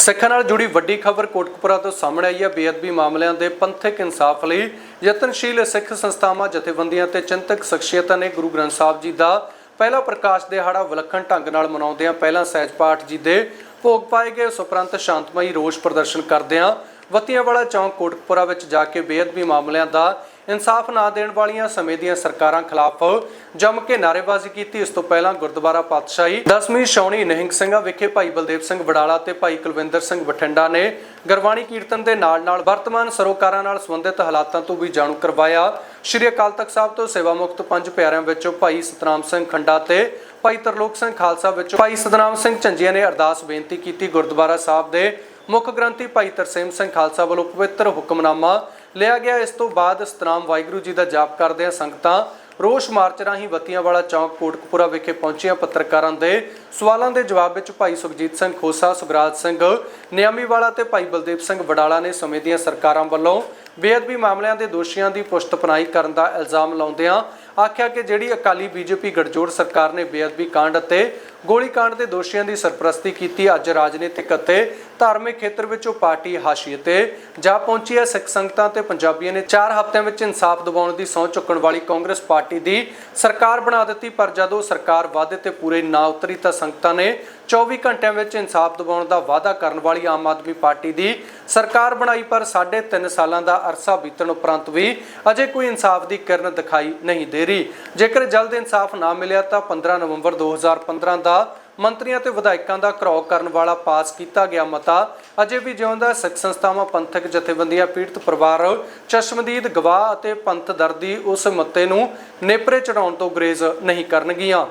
ਸਿੱਖਾਂ ਨਾਲ ਜੁੜੀ ਵੱਡੀ ਖਬਰ ਕੋਟਕਪੁਰਾ ਤੋਂ ਸਾਹਮਣੇ ਆਈ ਹੈ। ਬੇਅਦਬੀ ਮਾਮਲਿਆਂ ਦੇ ਪੰਥਕ ਇਨਸਾਫ ਲਈ ਯਤਨਸ਼ੀਲ ਸਿੱਖ ਸੰਸਥਾਵਾਂ, ਜਥੇਬੰਦੀਆਂ ਤੇ ਚਿੰਤਕ ਸ਼ਖਸੀਅਤਾਂ ਨੇ ਗੁਰੂ ਗ੍ਰੰਥ ਸਾਹਿਬ ਜੀ ਦਾ ਪਹਿਲਾ ਪ੍ਰਕਾਸ਼ ਦਿਹਾੜਾ ਵਿਲੱਖਣ ਢੰਗ ਨਾਲ ਮਨਾਉਂਦਿਆਂ ਪਹਿਲਾਂ ਸਹਿਜ ਪਾਠ ਜੀ ਦੇ ਭੋਗ ਪਾਏ ਗਏ। ਉਸ ਉਪਰੰਤ ਸ਼ਾਂਤਮਈ ਰੋਸ ਪ੍ਰਦਰਸ਼ਨ ਕਰਦਿਆਂ ਵਤੀਆਂ ਵਾਲਾ ਚੌਂਕ ਕੋਟਕਪੁਰਾ ਵਿੱਚ ਜਾ ਕੇ ਬੇਅਦਬੀ ਮਾਮਲਿਆਂ ਦਾ ਇਨਸਾਫ ਨਾ ਦੇਣ ਵਾਲੀਆਂ ਸਮੇਂ ਦੀਆਂ ਸਰਕਾਰਾਂ ਖਿਲਾਫ ਜੰਮ ਕੇ ਨਾਅਰੇਬਾਜ਼ੀ ਕੀਤੀ। ਇਸ ਤੋਂ ਪਹਿਲਾਂ ਗੁਰਦੁਆਰਾ ਪਾਤਸ਼ਾਹੀ ਦਸਵੀਂ ਸ਼ੌਣੀ ਨਿਹੰਗ ਸਿੰਘਾਂ, ਵਿਖੇ ਭਾਈ ਬਲਦੇਵ ਸਿੰਘ ਵਡਾਲਾ ਤੇ ਭਾਈ ਕੁਲਵਿੰਦਰ ਸਿੰਘ ਬਠਿੰਡਾ ਨੇ ਗੁਰਬਾਣੀ ਕੀਰਤਨ ਦੇ ਨਾਲ-ਨਾਲ ਵਰਤਮਾਨ ਸਰੋਕਾਰਾਂ ਨਾਲ ਸੰਬੰਧਿਤ ਹਾਲਾਤਾਂ ਤੋਂ ਵੀ ਜਾਣੂ ਕਰਵਾਇਆ। ਸ਼੍ਰੀ ਅਕਾਲ ਤਖਤ ਸਾਹਿਬ ਤੋਂ ਸੇਵਾ ਮੁਕਤ ਪੰਜ ਪਿਆਰਿਆਂ ਵਿੱਚੋਂ ਭਾਈ ਸਤਨਾਮ ਸਿੰਘ ਖੰਡਾ ਤੇ ਭਾਈ ਤਰਲੋਕ ਸਿੰਘ ਖਾਲਸਾ ਵਿੱਚੋਂ ਭਾਈ ਸਤਨਾਮ ਸਿੰਘ ਝੰਜੀਆਂ ਨੇ ਅਰਦਾਸ ਬੇਨਤੀ ਕੀਤੀ ਗੁਰਦੁਆਰਾ ਸਾਹਿਬ ਦੇ ਮੁੱਖ ਗ੍ਰੰਥੀ ਭਾਈ ਤਰਸੇਮ ਸਿੰਘ ਖਾਲਸਾ ਵੱਲੋਂ ਪਵਿੱਤਰ ਹੁਕਮਨਾਮਾ ਲਿਆ ਗਿਆ। ਇਸ ਤੋਂ ਬਾਅਦ ਸਤਨਾਮ ਵਾਹਿਗੁਰੂ ਜੀ ਦਾ ਜਾਪ ਕਰਦਿਆਂ ਸੰਗਤਾਂ। ਰੋਸ ਮਾਰਚ ਰਾਹੀਂ ਵਤੀਆਂ ਵਾਲਾ ਚੌਂਕ ਕੋਟਕਪੁਰਾ ਵਿਖੇ ਪਹੁੰਚੀਆਂ ਪੱਤਰਕਾਰਾਂ ਦੇ ਸਵਾਲਾਂ ਦੇ ਜਵਾਬ ਵਿੱਚ ਭਾਈ ਸੁਖਜੀਤ ਸਿੰਘ ਖੋਸਾ ਸੁਖਰਾਜ ਸਿੰਘ ਨਿਆਮੀ ਵਾਲਾ ਤੇ ਭਾਈ ਬਲਦੇਵ ਸਿੰਘ ਵਡਾਲਾ ਨੇ ਸਮੇਂ ਦੀਆਂ ਸਰਕਾਰਾਂ ਵੱਲੋਂ ਬੇਅਦਬੀ ਮਾਮਲਿਆਂ ਦੇ ਦੋਸ਼ੀਆਂ ਦੀ ਪੁਸ਼ਤਪਨਾਈ ਕਰਨ ਦਾ ਇਲਜ਼ਾਮ ਲਾਉਂਦਿਆਂ ਆਖਿਆ ਕਿ ਜਿਹੜੀ ਅਕਾਲੀ ਬੀਜੇਪੀ ਗਠਜੋੜ ਸਰਕਾਰ ਨੇ ਬੇਅਦਬੀ ਕਾਂਡ ਅਤੇ ਗੋਲੀ ਕਾਂਡ ਦੇ ਦੋਸ਼ੀਆਂ ਦੀ ਸਰਪ੍ਰਸਤੀ ਕੀਤੀ, ਅੱਜ ਰਾਜਨੀਤਿਕ ਅਤੇ ਧਾਰਮਿਕ ਖੇਤਰ ਵਿੱਚ ਉਹ ਪਾਰਟੀ ਹਾਸ਼ੀਏ ਤੇ ਜਾ ਪਹੁੰਚੀ ਹੈ। ਸਿੱਖ ਸੰਗਤਾਂ ਤੇ ਪੰਜਾਬੀਆਂ ਨੇ 4 ਹਫ਼ਤਿਆਂ ਵਿੱਚ ਇਨਸਾਫ ਦਿਵਾਉਣ ਦੀ ਸਹੁੰ ਚੁੱਕਣ ਵਾਲੀ ਕਾਂਗਰਸ ਪਾਰਟੀ ਦੀ ਸਰਕਾਰ ਬਣਾ ਦਿੱਤੀ, ਪਰ ਜਦੋਂ ਸਰਕਾਰ ਵਾਅਦੇ ਤੇ ਪੂਰੇ ਨਾ ਉਤਰੀ ਤਾਂ ਸੰਗਤਾਂ ਨੇ 24 ਘੰਟਿਆਂ ਵਿੱਚ ਇਨਸਾਫ ਦਿਵਾਉਣ ਦਾ ਵਾਅਦਾ ਕਰਨ ਵਾਲੀ ਆਮ ਆਦਮੀ ਪਾਰਟੀ ਦੀ ਸਰਕਾਰ ਬਣਾਈ, ਪਰ ਸਾਢੇ 3 ਸਾਲਾਂ ਦਾ ਅਰਸਾ ਬੀਤਣ ਉਪਰੰਤ ਵੀ ਅਜੇ ਕੋਈ ਇਨਸਾਫ ਦੀ ਕਿਰਨ ਦਿਖਾਈ ਨਹੀਂ ਦੇ ਰਹੀ। ਜੇਕਰ ਜਲਦ ਇਨਸਾਫ ਨਾ ਮਿਲਿਆ, ਤਾਂ 15 ਨਵੰਬਰ 2015 ਦਾ ਮੰਤਰੀਆਂ ਤੇ ਵਿਧਾਇਕਾਂ ਦਾ ਘਰਾਓ ਕਰਨ ਵਾਲਾ ਪਾਸ ਕੀਤਾ ਗਿਆ ਮਤਾ। ਅਜੇ ਵੀ ਜਿਉਂਦਾ ਸਿੱਖ ਸੰਸਥਾਵਾਂ, ਪੰਥਕ ਜਥੇਬੰਦੀਆਂ, ਪੀੜਤ ਪਰਿਵਾਰ, ਚਸ਼ਮਦੀਦ ਗਵਾਹ ਅਤੇ ਪੰਥ ਦਰਦੀ ਉਸ ਮਤੇ ਨੂੰ ਨੇਪਰੇ ਚੜਾਉਣ ਤੋਂ ਗਰੇਜ਼ ਨਹੀਂ ਕਰਨਗੀਆਂ।